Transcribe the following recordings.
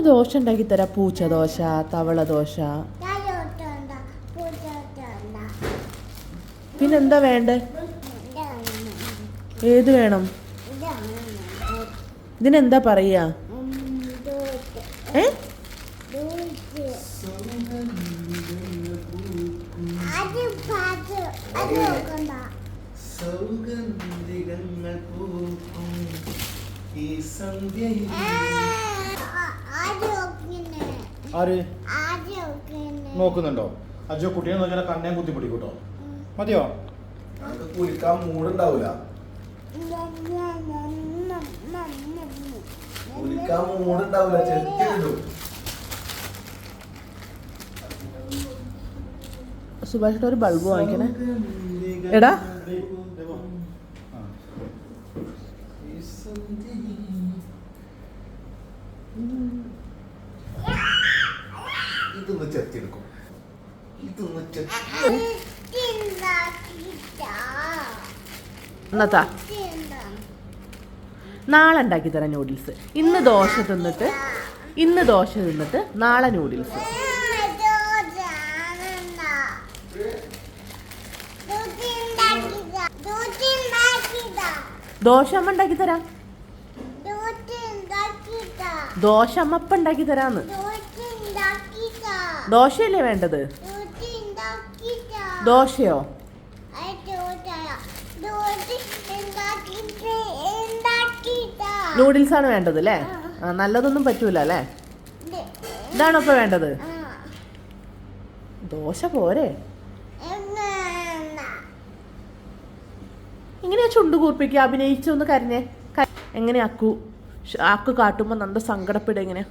ദോശ ഉണ്ടാക്കി തരാം. പൂച്ച ദോശ തവള ദോശ. പിന്നെന്താ വേണ്ടേ? ഏത് വേണം? ഇതിനെന്താ പറയാ? ഏ? സൗഗന്ധികങ്ങൾ പൂക്കും. ഈ സന്ധ്യയിൽ ആര്? നോക്കുന്നുണ്ടോ? അജോ കുട്ടിയെ നോക്കിയാൽ കണ്ണേം കുത്തി പിടിക്കൂട്ടോ. മതിയോ? കുളിക്കാൻ മൂടുണ്ടാവൂല. കുളിക്കാൻ മൂടുണ്ടാവൂല ചെറുക്കിടും സുഭാഷിട്ട് ഒരു ബൾബ് വാങ്ങിക്കണേ. എടാ. ആ. ഇതൊന്ന് ചെത്തിയെടുക്കും. ഇതൊന്ന് ചെത്തി നാളെ ഉണ്ടാക്കി തരാം നൂഡിൽസ് ഇന്ന് ദോശ തിന്നിട്ട് ഇന്ന് ദോശ തിന്നിട്ട് നാളെ നൂഡിൽസ് ദോശ അമ്മ ഉണ്ടാക്കി തരാം. ദോശ അമ്മ ഇപ്പം ഉണ്ടാക്കി തരാന്ന്. ദോശയല്ലേ വേണ്ടത്? ദോശയോ? നൂഡിൽസ് ആണ് വേണ്ടത് അല്ലേ? ആ, നല്ലതൊന്നും പറ്റൂല അല്ലേ? ഇതാണോ ഇപ്പൊ വേണ്ടത്? ദോശ പോരെ. എങ്ങനെയാ ചുണ്ടു കൂർപ്പിക്കുക? അഭിനയിച്ചൊന്ന് കരഞ്ഞേ. ക- എങ്ങനെ കാട്ടുമ്പോൾ നന്ദ സങ്കടപ്പെടുക എങ്ങനെ?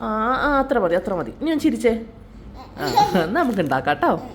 ആ ആ അത്ര മതി അത്ര മതി. ഞാൻ ചിരിച്ചേ. ആ, നമുക്ക് ഉണ്ടാക്കാം കേട്ടോ.